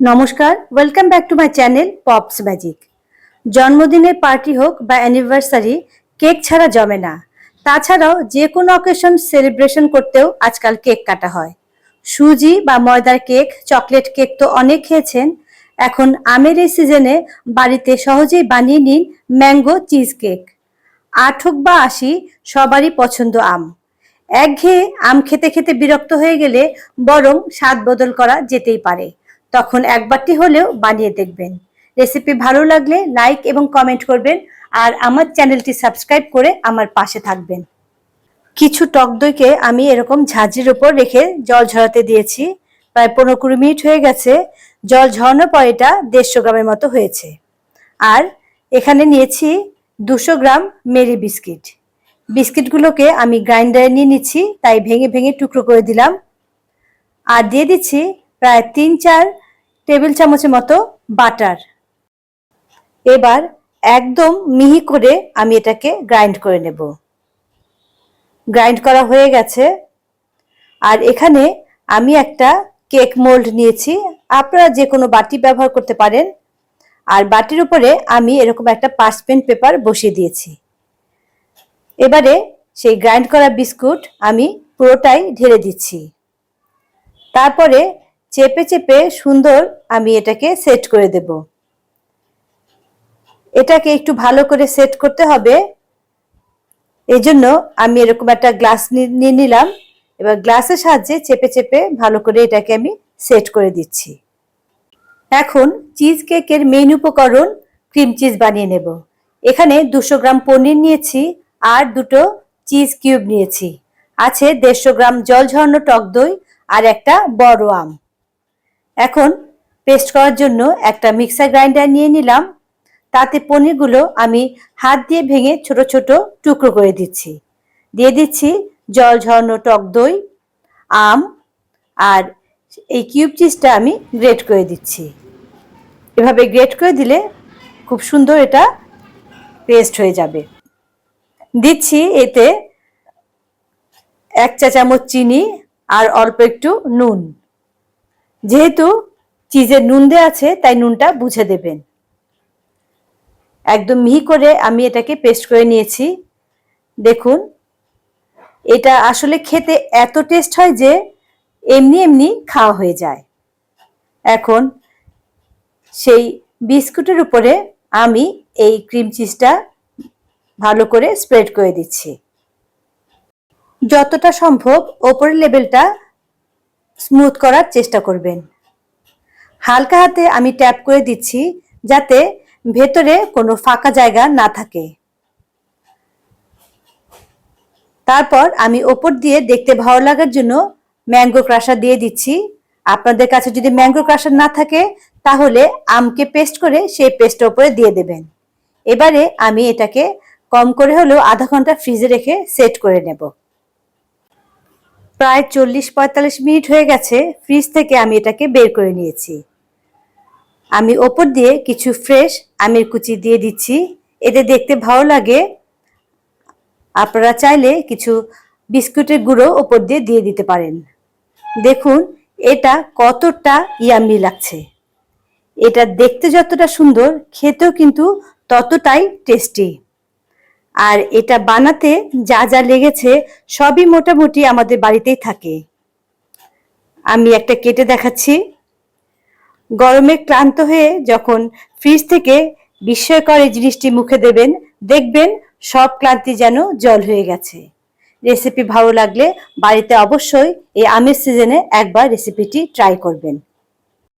নমস্কার welcome back to my channel pops magic জন্মদিনের party হোক বা অ্যানিভার্সারি কেক ছাড়া জমে না। তাছাড়াও যে কোনো অকেশন সেলিব্রেশন করতেও আজকাল কেক কাটা হয়। সুজি বা ময়দার কেক চকলেট কেক তো অনেক খেয়েছেন। এখন আমের এই সিজনে বাড়িতে সহজেই বানিয়ে নিন ম্যাঙ্গো চিজ কেক আট হোক বা আশি, সবারই পছন্দ আম। একঘেয়ে আম খেতে খেতে বিরক্ত হয়ে গেলে বরং স্বাদ বদল করা যেতেই পারে। তখন একবারটি হলেও বানিয়ে দেখবেন। রেসিপি ভালো লাগলে লাইক এবং কমেন্ট করবেন আর আমার চ্যানেলটি সাবস্ক্রাইব করে আমার পাশে থাকবেন। কিছু টক দইকে আমি এরকম ঝাঁঝরির উপর রেখে জল ঝরাতে দিয়েছি। প্রায় পনেরো কুড়ি মিনিট হয়ে গেছে। জল ঝরানোর পর এটা দেড়শো গ্রামের মতো হয়েছে। আর এখানে নিয়েছি দুশো গ্রাম মেরি বিস্কিট। বিস্কিটগুলোকে আমি গ্রাইন্ডারে নিয়ে নিচ্ছি, তাই ভেঙে ভেঙে টুকরো করে দিলাম। আর দিয়ে দিচ্ছি প্রায় তিন চার টেবিল চামচের মতো বাটার। এবার একদম মিহি করে আমি এটাকে গ্রাইন্ড করে নেব। গ্রাইন্ড করা হয়ে গেছে। আর এখানে আমি একটা কেক মোল্ড নিয়েছি। আপনারা যে কোনো বাটি ব্যবহার করতে পারেন। আর বাটির উপরে আমি এরকম একটা পাসপেন পেপার বসিয়ে দিয়েছি। এবারে সেই গ্রাইন্ড করা বিস্কুট আমি পুরোটাই ঢেলে দিচ্ছি। তারপরে চেপে চেপে সুন্দর আমি এটাকে সেট করে দেব। এটাকে একটু ভালো করে সেট করতে হবে। এই জন্য আমি এরকম একটা গ্লাস নিয়ে নিলাম। এবার গ্লাসের সাহায্যে চেপে চেপে ভালো করে এটাকে আমি সেট করে দিচ্ছি। এখন চিজ কেকের মেইন উপকরণ ক্রিম চিজ বানিয়ে নেব। এখানে দুশো গ্রাম পনির নিয়েছি আর দুটো চিজ কিউব নিয়েছি। আছে দেড়শো গ্রাম জল ঝরানো টক দই আর একটা বড় আম। এখন পেস্ট করার জন্য একটা মিক্সার গ্রাইন্ডার নিয়ে নিলাম। তাতে পনিরগুলো আমি হাত দিয়ে ভেঙে ছোট ছোট টুকরো করে দিচ্ছি। দিয়ে দিচ্ছি জল ঝরানো টক দই, আম আর এই কিউব চিজটা আমি গ্রেট করে দিচ্ছি। এভাবে গ্রেট করে দিলে খুব সুন্দর এটা পেস্ট হয়ে যাবে। দিচ্ছি এতে এক চা চামচ চিনি আর অল্প একটু নুন। যেহেতু চিজের নুন দেওয়া আছে, তাই নুনটা বুঝে দেবেন। একদম মিহি করে আমি এটাকে পেস্ট করে নিয়েছি। দেখুন, এটা আসলে খেতে এত টেস্ট হয় যে এমনি এমনি খাওয়া হয়ে যায়। এখন সেই বিস্কুটের উপরে আমি এই ক্রিম চিজটা ভালো করে স্প্রেড করে দিচ্ছি। যতটা সম্ভব ওপরের লেভেলটা স্মুথ করার চেষ্টা করবেন। হালকা হাতে আমি ট্যাপ করে দিচ্ছি যাতে ভেতরে কোনো ফাঁকা জায়গা না থাকে। তারপর আমি ওপর দিয়ে দেখতে ভালো লাগার জন্য ম্যাঙ্গো ক্রাশার দিয়ে দিচ্ছি। আপনাদের কাছে যদি ম্যাঙ্গো ক্রাশার না থাকে, তাহলে আমকে পেস্ট করে সেই পেস্টের ওপরে দিয়ে দেবেন। এবারে আমি এটাকে কম করে হলেও আধা ঘণ্টা ফ্রিজে রেখে সেট করে নেব। প্রায় চল্লিশ পঁয়তাল্লিশ মিনিট হয়ে গেছে ফ্রিজ থেকে আমি এটাকে বের করে নিয়েছি। আমি ওপর দিয়ে কিছু ফ্রেশ আমের কুচি দিয়ে দিচ্ছি। এতে দেখতে ভালো লাগে। আপনারা চাইলে কিছু বিস্কুটের গুঁড়ো ওপর দিয়ে দিয়ে দিতে পারেন। দেখুন, এটা কতটা ইয়ামি লাগছে। এটা দেখতে যতটা সুন্দর, খেতেও কিন্তু ততটাই টেস্টি আর এটা বানাতে যা যা লেগেছে সবই মোটামুটি আমাদের বাড়িতেই থাকে। আমি একটা কেটে দেখাচ্ছি। গরমে ক্লান্ত হয়ে যখন ফ্রিজ থেকে বিস্ময়কর এই জিনিসটি মুখে দেবেন, দেখবেন সব ক্লান্তি যেন জল হয়ে গেছে। রেসিপি ভালো লাগলে বাড়িতে অবশ্যই এই আমের সিজনে একবার রেসিপিটি ট্রাই করবেন।